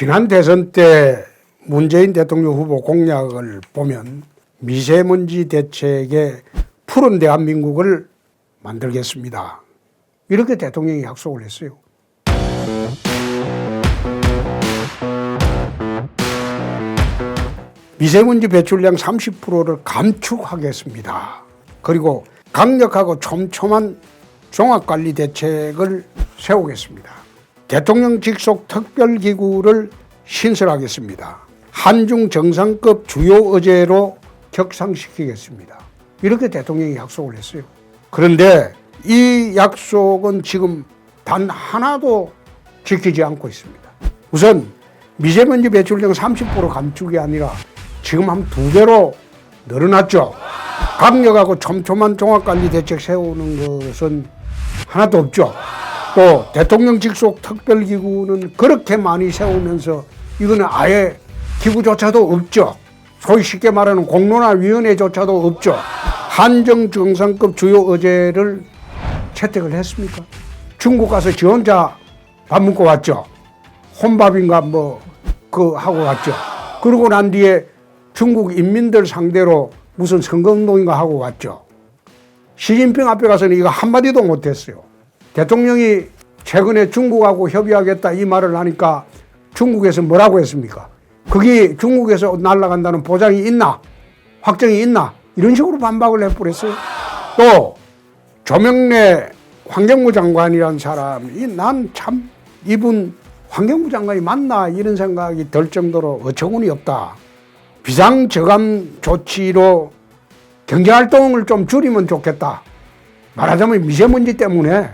지난 대선 때 문재인 대통령 후보 공약을 보면 미세먼지 대책에 푸른 대한민국을 만들겠습니다. 이렇게 대통령이 약속을 했어요. 미세먼지 배출량 30%를 감축하겠습니다. 그리고 강력하고 촘촘한 종합관리 대책을 세우겠습니다. 대통령 직속 특별기구를 신설하겠습니다. 한중 정상급 주요 의제로 격상시키겠습니다. 이렇게 대통령이 약속을 했어요. 그런데 이 약속은 지금 단 하나도 지키지 않고 있습니다. 우선 미세먼지 배출량 30% 감축이 아니라 지금 한 두 배로 늘어났죠. 강력하고 촘촘한 종합관리 대책 세우는 것은 하나도 없죠. 또 대통령 직속 특별기구는 그렇게 많이 세우면서 이거는 아예 기구조차도 없죠. 소위 쉽게 말하는 공론화위원회조차도 없죠. 한정 정상급 주요 의제를 채택을 했습니까? 중국 가서 지 혼자 밥 먹고 왔죠. 혼밥인가 뭐 그 하고 왔죠. 그러고 난 뒤에 중국 인민들 상대로 무슨 선거운동인가 하고 왔죠. 시진핑 앞에 가서는 이거 한마디도 못했어요. 대통령이 최근에 중국하고 협의하겠다 이 말을 하니까 중국에서 뭐라고 했습니까? 그게 중국에서 날아간다는 보장이 있나? 확정이 있나? 이런 식으로 반박을 해버렸어요. 또 조명래 환경부 장관이라는 사람이 난 참 이분 환경부 장관이 맞나 이런 생각이 들 정도로 어처구니 없다. 비상저감 조치로 경제활동을 좀 줄이면 좋겠다. 말하자면 미세먼지 때문에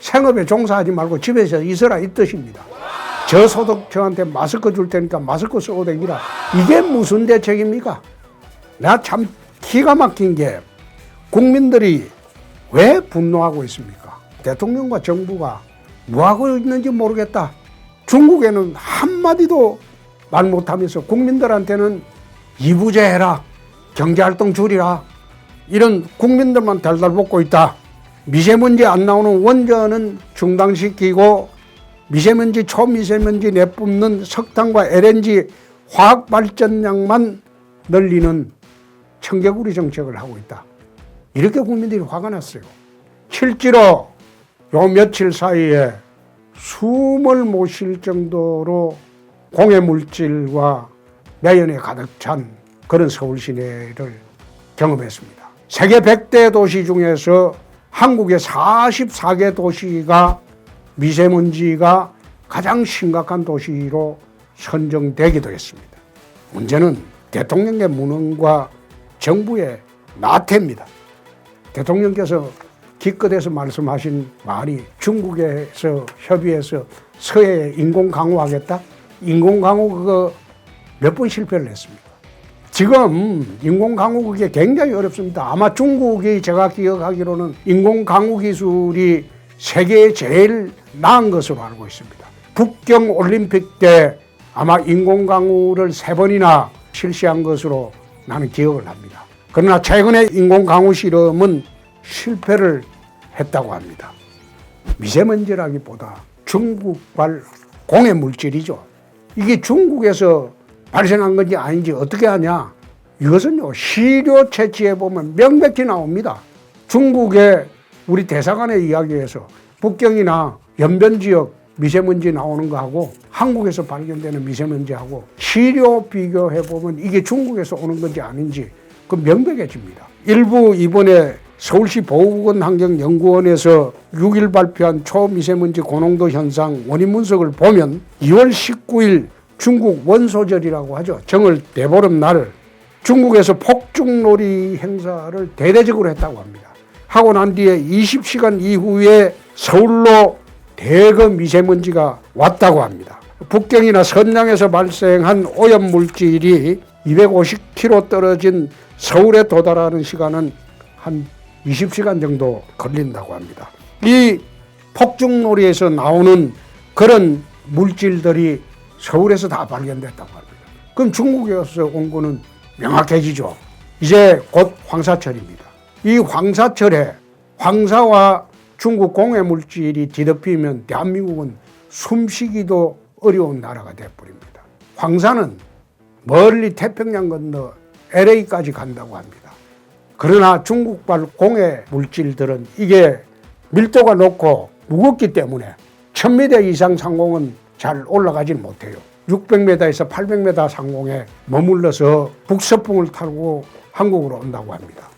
생업에 종사하지 말고 집에서 있어라 이 뜻입니다. 저소득층한테 마스크 줄 테니까 마스크 쓰고 다니라. 이게 무슨 대책입니까? 나 참 기가 막힌 게 국민들이 왜 분노하고 있습니까? 대통령과 정부가 뭐 하고 있는지 모르겠다. 중국에는 한마디도 말 못하면서 국민들한테는 이부제 해라. 경제활동 줄이라. 이런 국민들만 달달 볶고 있다. 미세먼지 안 나오는 원전은 중단시키고 미세먼지, 초미세먼지 내뿜는 석탄과 LNG 화학 발전량만 늘리는 청개구리 정책을 하고 있다. 이렇게 국민들이 화가 났어요. 실제로 요 며칠 사이에 숨을 못 쉴 정도로 공해 물질과 매연에 가득 찬 그런 서울 시내를 경험했습니다. 세계 100대 도시 중에서 한국의 44개 도시가 미세먼지가 가장 심각한 도시로 선정되기도 했습니다. 문제는 대통령의 무능과 정부의 나태입니다. 대통령께서 기껏해서 말씀하신 말이 중국에서 협의해서 서해 인공 강우하겠다? 인공 강우 그거 몇 번 실패를 했습니다. 지금 인공 강우 그게 굉장히 어렵습니다. 아마 중국이 제가 기억하기로는 인공 강우 기술이 세계에 제일 나은 것으로 알고 있습니다. 북경 올림픽 때 아마 인공 강우를 세 번이나 실시한 것으로 나는 기억을 합니다. 그러나 최근에 인공 강우 실험은 실패를 했다고 합니다. 미세먼지라기보다 중국발 공해 물질이죠. 이게 중국에서 발생한 건지 아닌지 어떻게 하냐? 이것은요, 시료 채취해 보면 명백히 나옵니다. 중국의 우리 대사관의 이야기에서 북경이나 연변 지역 미세먼지 나오는 거하고 한국에서 발견되는 미세먼지하고 시료 비교해 보면 이게 중국에서 오는 건지 아닌지 그 명백해집니다. 일부 이번에 서울시 보건환경연구원에서 6일 발표한 초미세먼지 고농도 현상 원인 분석을 보면 2월 19일 중국 원소절이라고 하죠. 정월 대보름 날 중국에서 폭죽놀이 행사를 대대적으로 했다고 합니다. 하고 난 뒤에 20시간 이후에 서울로 대거 미세먼지가 왔다고 합니다. 북경이나 선양에서 발생한 오염 물질이 250km 떨어진 서울에 도달하는 시간은 한 20시간 정도 걸린다고 합니다. 이 폭죽놀이에서 나오는 그런 물질들이 서울에서 다 발견됐다고 합니다. 그럼 중국에서 온 거는 명확해지죠. 이제 곧 황사철입니다. 이 황사철에 황사와 중국 공해 물질이 뒤덮이면 대한민국은 숨쉬기도 어려운 나라가 되어버립니다. 황사는 멀리 태평양 건너 LA까지 간다고 합니다. 그러나 중국발 공해 물질들은 이게 밀도가 높고 무겁기 때문에 1000m 이상 상공은 잘 올라가질 못해요. 600m에서 800m 상공에 머물러서 북서풍을 타고 한국으로 온다고 합니다.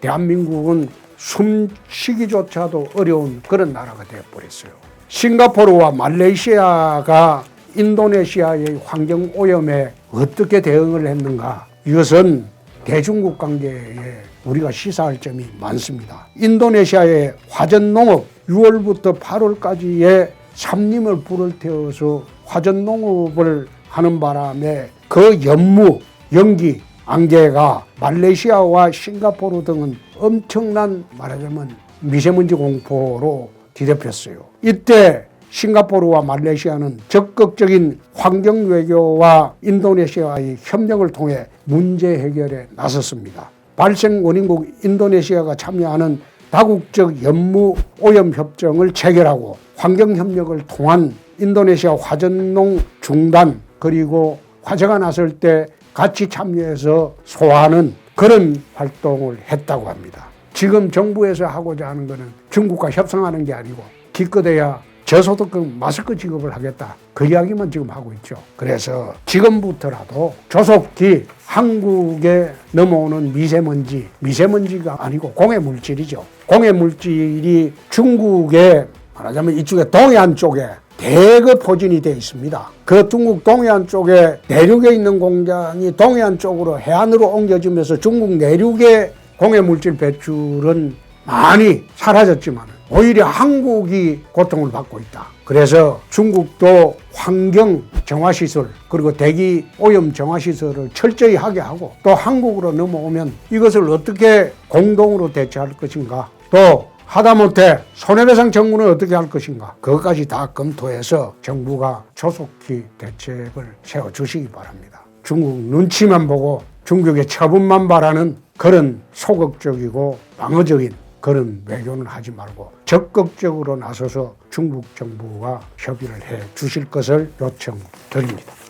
대한민국은 숨쉬기조차도 어려운 그런 나라가 되어버렸어요. 싱가포르와 말레이시아가 인도네시아의 환경 오염에 어떻게 대응을 했는가? 이것은 대중국 관계에 우리가 시사할 점이 많습니다. 인도네시아의 화전 농업 6월부터 8월까지의 삼림을 불을 태워서 화전 농업을 하는 바람에 그 연무, 연기, 안개가 말레이시아와 싱가포르 등은 엄청난 말하자면 미세먼지 공포로 뒤덮였어요. 이때 싱가포르와 말레이시아는 적극적인 환경 외교와 인도네시아의 협력을 통해 문제 해결에 나섰습니다. 발생 원인국 인도네시아가 참여하는 다국적 연무 오염 협정을 체결하고 환경 협력을 통한 인도네시아 화전농 중단 그리고 화재가 났을 때 같이 참여해서 소화하는 그런 활동을 했다고 합니다. 지금 정부에서 하고자 하는 것은 중국과 협상하는 게 아니고 기껏해야 저소득금 마스크 지급을 하겠다. 그 이야기만 지금 하고 있죠. 그래서 지금부터라도 조속히 한국에 넘어오는 미세먼지, 미세먼지가 아니고 공해 물질이죠. 공해 물질이 중국에 말하자면 이쪽에 동해안 쪽에 대거 포진이 되어 있습니다. 그 중국 동해안 쪽에 내륙에 있는 공장이 동해안 쪽으로 해안으로 옮겨지면서 중국 내륙의 공해 물질 배출은 많이 사라졌지만 오히려 한국이 고통을 받고 있다. 그래서 중국도 환경 정화 시설 그리고 대기 오염 정화 시설을 철저히 하게 하고 또 한국으로 넘어오면 이것을 어떻게 공동으로 대처할 것인가 또 하다못해 손해배상 청구는 어떻게 할 것인가 그것까지 다 검토해서 정부가 조속히 대책을 세워주시기 바랍니다. 중국 눈치만 보고 중국의 처분만 바라는 그런 소극적이고 방어적인 그런 외교는 하지 말고 적극적으로 나서서 중국 정부가 협의를 해 주실 것을 요청드립니다.